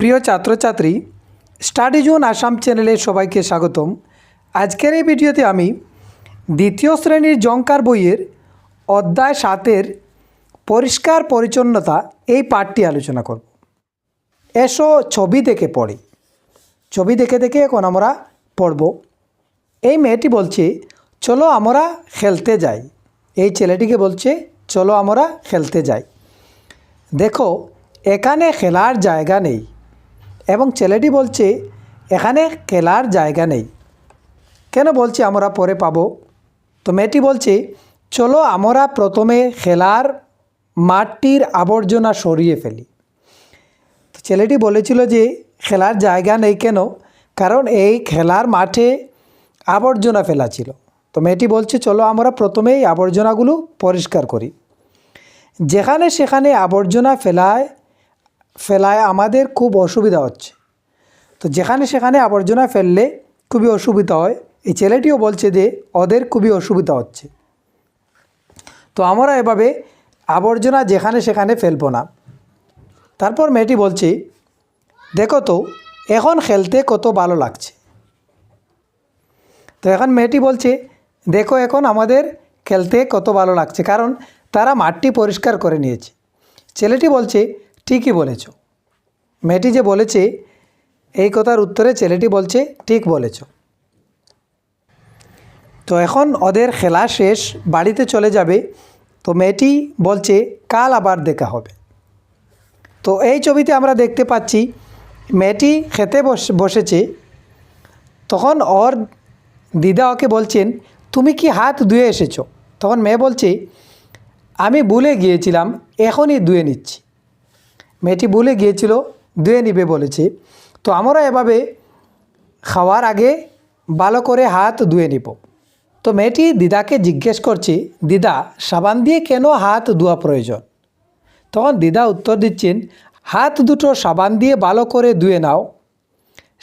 প্রিয় ছাত্রছাত্রী, study zone Assam চ্যানেলে সবাইকে স্বাগতম। আজকের এই ভিডিওতে আমি দ্বিতীয় শ্রেণির জঙ্কার বইয়ের অধ্যায় সাতের পরিষ্কার পরিচ্ছন্নতা এই পাঠটি আলোচনা করব। এসো ছবি দেখে পড়ি। ছবি দেখে দেখে এখন আমরা পড়ব। এই মেয়েটি বলছে, চলো আমরা খেলতে যাই। এই ছেলেটিকে বলছে, চলো আমরা খেলতে যাই। দেখো, এখানে খেলার জায়গা নেই। এবং ছেলেটি বলছে, এখানে খেলার জায়গা নেই। কেন বলছে, আমরা পরে পাবো? তো মেয়েটি বলছে, চলো আমরা প্রথমে খেলার মাঠটির আবর্জনা সরিয়ে ফেলি। তো ছেলেটি বলেছিল যে, খেলার জায়গা নেই কেন? কারণ এই খেলার মাঠে আবর্জনা ফেলা ছিল। তো মেয়েটি বলছে, চলো আমরা প্রথমেই আবর্জনাগুলো পরিষ্কার করি। যেখানে সেখানে আবর্জনা ফেলায় ফেলায় আমাদের খুব অসুবিধা হচ্ছে। তো যেখানে সেখানে আবর্জনা ফেললে খুবই অসুবিধা হয়। এই ছেলেটিও বলছে যে ওদের খুবই অসুবিধা হচ্ছে। তো আমরা এভাবে আবর্জনা যেখানে সেখানে ফেলব না। তারপর মেয়েটি বলছে, দেখো তো, এখন খেলতে কত ভালো লাগছে। তো এখন মেয়েটি বলছে, দেখো এখন আমাদের খেলতে কত ভালো লাগছে। কারণ তারা মাঠটি পরিষ্কার করে নিয়েছে। ছেলেটি বলছে ঠিকই বলেছ। মেয়েটি যে বলেছে, এই কথার উত্তরে ছেলেটি বলছে, ঠিক বলেছ। তো এখন ওদের খেলা শেষ, বাড়িতে চলে যাবে। তো মেয়েটি বলছে, কাল আবার দেখা হবে। তো এই ছবিতে আমরা দেখতে পাচ্ছি, মেয়েটি খেতে বস- বসেছে। তখন ওর দিদা ওকে বলছেন, তুমি কি হাত ধুয়ে এসেছ? তখন মেয়ে বলছে, আমি ভুলে গিয়েছিলাম, এখনই ধুয়ে নিচ্ছি। মেয়েটি ভুলে গিয়েছিল, ধুয়ে নিবে বলেছে। তো আমরা এভাবে খাওয়ার আগে ভালো করে হাত ধুয়ে নিব। তো মেয়েটি দিদাকে জিজ্ঞেস করছে, দিদা, সাবান দিয়ে কেন হাত ধোয়া প্রয়োজন? তখন দিদা উত্তর দিচ্ছেন, হাত দুটো সাবান দিয়ে ভালো করে ধুয়ে নাও।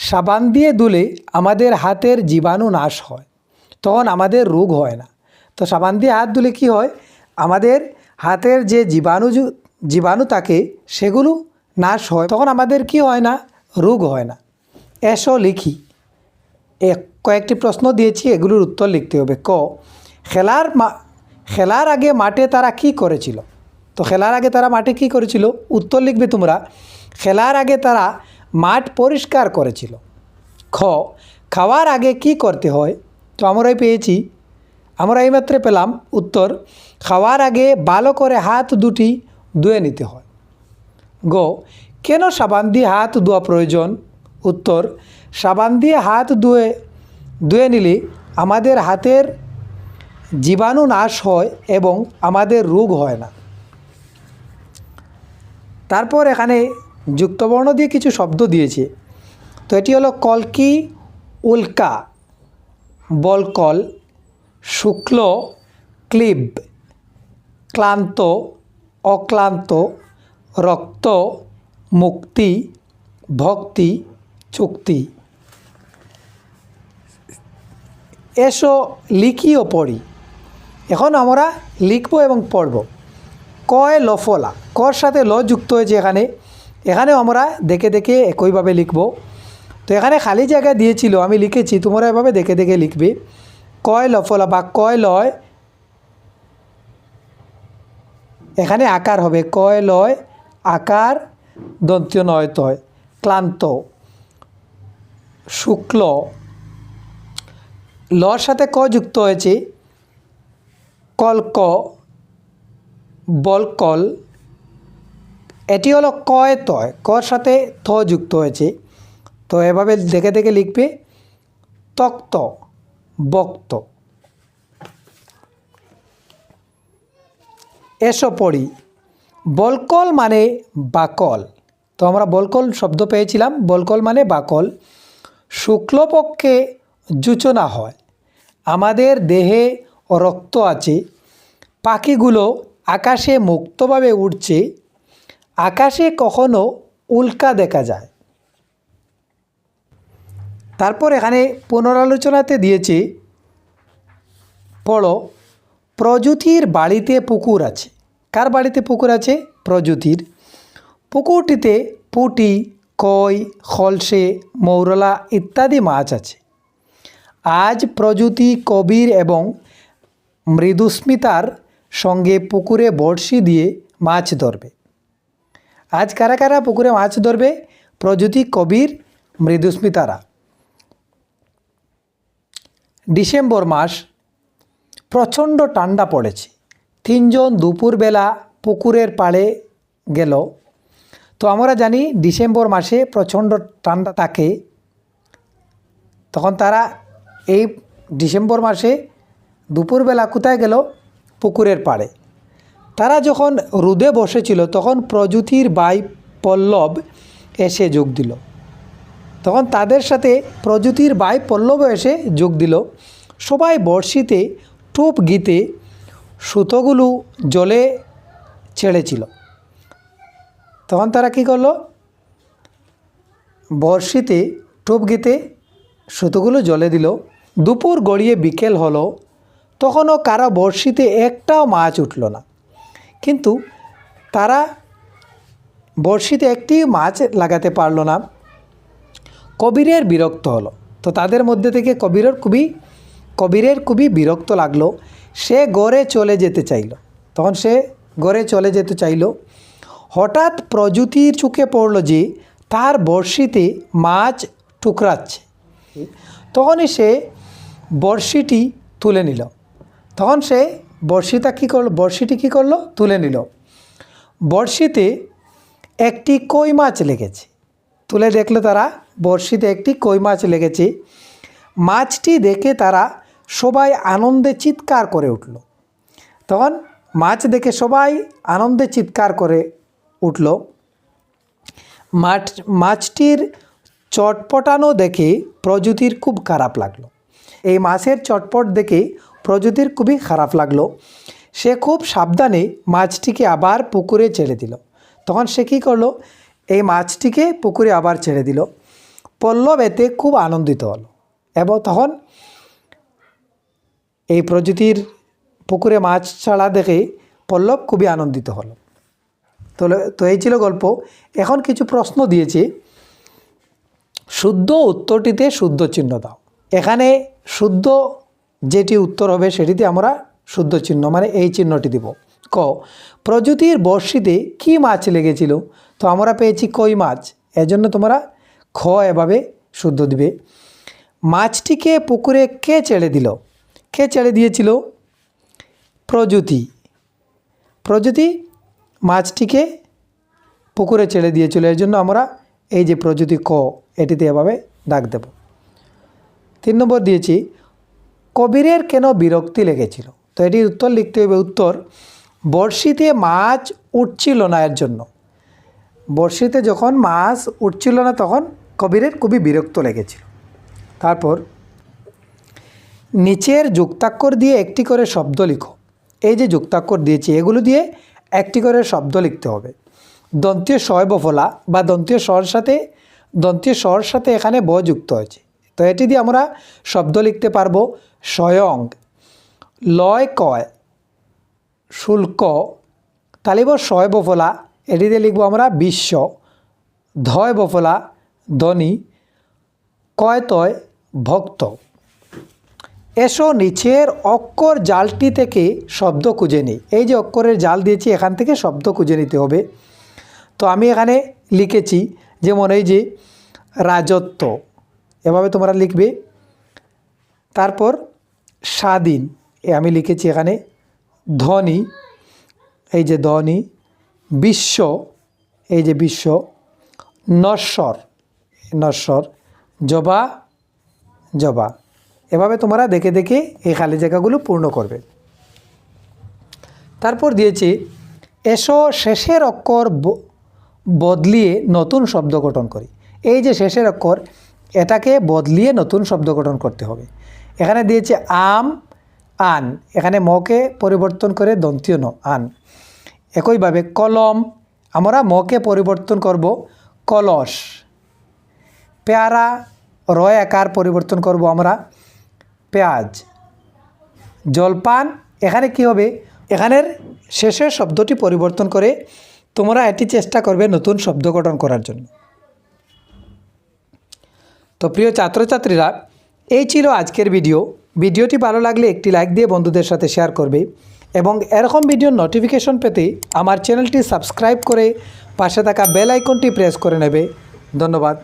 সাবান দিয়ে ধুলে আমাদের হাতের জীবাণু নাশ হয়, তখন আমাদের রোগ হয় না। তো সাবান দিয়ে হাত ধুলে কি হয়? আমাদের হাতের যে জীবাণু জীবাণু থাকে সেগুলো নাশ হয়। তখন আমাদের কি হয় না? রোগ হয় না। এসো লিখি। কয়েকটি প্রশ্ন দিয়েছি, এগুলোর উত্তর লিখতে হবে। ক, খেলার খেলার আগে মাঠে তারা কি করেছিল? তো খেলার আগে তারা মাঠে কি করেছিল? উত্তর লিখবে তোমরা, খেলার আগে তারা মাঠ পরিষ্কার করেছিল। খ, খাওয়ার আগে কি করতে হয়? তো আমরাই পেয়েছি। আমরা এইমাত্র পেলাম উত্তর, খাওয়ার আগে ভালো করে হাত দুটি ধুয়ে নিতে হয়। গ, কেন সাবান দিয়ে হাত ধোয়া প্রয়োজন? উত্তর, সাবান দিয়ে হাত ধুয়ে ধুয়ে নিলে আমাদের হাতের জীবাণু নাশ হয় এবং আমাদের রোগ হয় না। তারপর এখানে যুক্তবর্ণ দিয়ে কিছু শব্দ দিয়েছে। তো এটি হলো কলকি উল্কা বলকল শুক্ল, ক্লিব, ক্লান্ত অক্লান্ত রক্ত মুক্তি ভক্তি চুক্তি। এসো লিখি ও পড়ি। এখন আমরা লিখব এবং পড়ব। কয় লফলা? কর সাথে ল যুক্ত হয়েছে এখানে। এখানেও আমরা দেখে দেখে একইভাবে লিখব। তো এখানে খালি জায়গা দিয়েছিল, আমি লিখেছি, তোমরা এভাবে দেখে দেখে লিখবে। কয় লফলা বা কয় লয়? এখানে আকার হবে। কয় লয়? আকার দন্তীয় নয় তয়। ক্লান্ত। শুক্ল। লর সাথে ক যুক্ত হয়েছে? কলক বলকল এটি হলো কয় তয়। কর সাথে থ যুক্ত হয়েছে। তো এভাবে দেখে দেখে লিখবে তক্ত, বক্ত। এসো পড়ি। বলকল মানে বাকল। তো আমরা বলকল শব্দ পেয়েছিলাম। বলকল মানে বাকল। শুক্লপক্ষে জুচনা হয়। আমাদের দেহে রক্ত আছে। পাখিগুলো আকাশে মুক্তভাবে উঠছে আকাশে কখনো উল্কা দেখা যায়। তারপর এখানে পুনরালোচনাতে দিয়েছে, পড়ো প্রযুতির বাড়িতে পুকুর আছে। কার বাড়িতে পুকুর আছে? প্রযুতির পুকুরটিতে পুঁটি, কই, খলসে, মৌরলা ইত্যাদি মাছ আছে। আজ প্রযুতি কবির এবং মৃদুস্মিতার সঙ্গে পুকুরে বড়শি দিয়ে মাছ ধরবে। আজ কারা কারা পুকুরে মাছ ধরবে? প্রযুতি কবির, মৃদুস্মিতারা। ডিসেম্বর মাস প্রচণ্ড ঠান্ডা পড়েছে। তিনজন দুপুরবেলা পুকুরের পাড়ে গেল। তো আমরা জানি ডিসেম্বর মাসে প্রচণ্ড ঠান্ডা থাকে। তখন তারা এই ডিসেম্বর মাসে দুপুরবেলা কোথায় গেল? পুকুরের পাড়ে। তারা যখন রোদে বসেছিল, তখন প্রযুতির বাই পল্লব এসে যোগ দিল। তখন তাদের সাথে প্রযুতির বাই পল্লব এসে যোগ দিল। সবাই বড়শিতে টোপ গীতে সুতোগুলো জলে ছেড়েছিল। তখন তারা কী করল? বর্ষিতে টোপ গীতে সুতোগুলো জলে দিল। দুপুর গড়িয়ে বিকেল হলো, তখনও কারও বড়শিতে একটাও মাছ উঠল না। কিন্তু তারা বড়শিতে একটি মাছ লাগাতে পারল না। কবিরের বিরক্ত হলো। তো তাদের মধ্যে থেকে কবিরের খুবই কবিরের খুবই বিরক্ত লাগল। সে গড়ে চলে যেতে চাইলো। তখন সে গড়ে চলে যেতে চাইলো। হঠাৎ প্রযুতির চোখে পড়ল যে, তার বড়শিতে মাছ টুকরাচ্ছে। তখনই সে বড়শিটি তুলে নিল। তখন সে বড়শিটা কী করল? বড়শিটি কী করল? তুলে নিল। বড়শিতে একটি কই মাছ লেগেছে। তুলে দেখল তারা, বড়শিতে একটি কই মাছ লেগেছে। মাছটি দেখে তারা সবাই আনন্দে চিৎকার করে উঠল। তখন মাছ দেখে সবাই আনন্দে চিৎকার করে উঠল। মাছ মাছটির চটপটানো দেখে প্রযুতির খুব খারাপ লাগল। এই মাছের চটপট দেখে প্রযুতির খুবই খারাপ লাগল। সে খুব সাবধানে মাছটিকে আবার পুকুরে ছেড়ে দিল। তখন সে কী করল? এই মাছটিকে পুকুরে আবার ছেড়ে দিল। পল্লব এতে খুব আনন্দিত হলো। এবং তখন এই প্রযুতির পুকুরে মাছ ছাড়া দেখে পল্লব খুবই আনন্দিত হল। তো তো এই ছিল গল্প। এখন কিছু প্রশ্ন দিয়েছে। শুদ্ধ উত্তরটিতে শুদ্ধ চিহ্ন দাও। এখানে শুদ্ধ যেটি উত্তর হবে সেটিতে আমরা শুদ্ধ চিহ্ন মানে এই চিহ্নটি দিব। ক প্রযুতির বর্ষিতে কি মাছ লেগেছিল? তো আমরা পেয়েছি কই মাছ। এজন্য তোমরা খ এভাবে শুদ্ধ দিবে। মাছটিকে পুকুরে কে ছেড়ে দিল? কে ছেড়ে দিয়েছিল? প্রযুতি প্রযুতি মাছটিকে পুকুরে ছেড়ে দিয়েছিল। এর জন্য আমরা এই যে প্রযুতি ক, এটিতে এভাবে ডাক দেব। তিন নম্বর দিয়েছি, কবিরের কেন বিরক্তি লেগেছিল? তো এটি উত্তর লিখতে হবে। উত্তর, বড়শিতে মাছ উঠছিল না এর জন্য। বড়শিতে যখন মাছ উঠছিল না, তখন কবিরের খুবই বিরক্ত লেগেছিল। তারপর নিচের যুক্তাক্ষর দিয়ে একটি করে শব্দ লিখো। এই যে যুক্তাক্ষর দিয়েছি, এগুলো দিয়ে একটি করে শব্দ লিখতে হবে। দন্তীয় শয় বফলা বা দন্তীয় স্বর সাথে দন্তীয় স্বর সাথে এখানে ব যুক্ত হয়েছে। তো এটি দিয়ে আমরা শব্দ লিখতে পারব স্বয়ং। লয় কয়, শুল্ক, তালিব শয় বফলা, এটি দিয়ে লিখব আমরা বিশ্ব, ধয় বফলা ধ্বনি কয় তয়, ভক্ত। এসো নিচের অক্ষর জালটি থেকে শব্দ খুঁজে নিই। এই যে অক্ষরের জাল দিয়েছি, এখান থেকে শব্দ খুঁজে নিতে হবে। তো আমি এখানে লিখেছি যেমন এই যে রাজত্ব। এভাবে তোমরা লিখবে। তারপর স্বাধীন। আমি লিখেছি এখানে ধনী। এই যে ধনী। বিশ্ব। এই যে বিশ্ব। নশ্বর। নশ্বর। জবা। জবা। এভাবে তোমরা দেখে দেখে এই খালি জায়গাগুলো পূর্ণ করবে। তারপর দিয়েছি, এসো শেষের অক্ষর বদলিয়ে নতুন শব্দ গঠন করি। এই যে শেষের অক্ষর, এটাকে বদলিয়ে নতুন শব্দ গঠন করতে হবে। এখানে দিয়েছে আম, আন। এখানে মকে পরিবর্তন করে দন্তীয় ন, আন। একইভাবে কলম, আমরা মকে পরিবর্তন করব কলস। পেয়ারা, রয় আকার পরিবর্তন করব আমরা। পেঁয়াজ, জলপান, এখানে কি হবে? এখানের শেষের শব্দটি পরিবর্তন করে তোমরা এটি চেষ্টা করবে নতুন শব্দ গঠন করার জন্য। তো প্রিয় ছাত্রছাত্রীরা, এই ছিল আজকের ভিডিও। ভিডিওটি ভালো লাগলে একটি লাইক দিয়ে বন্ধুদের সাথে শেয়ার করবে এবং এরকম ভিডিওর নোটিফিকেশন পেতে আমার চ্যানেলটি সাবস্ক্রাইব করে পাশে থাকা বেল আইকনটি প্রেস করে নেবে। ধন্যবাদ।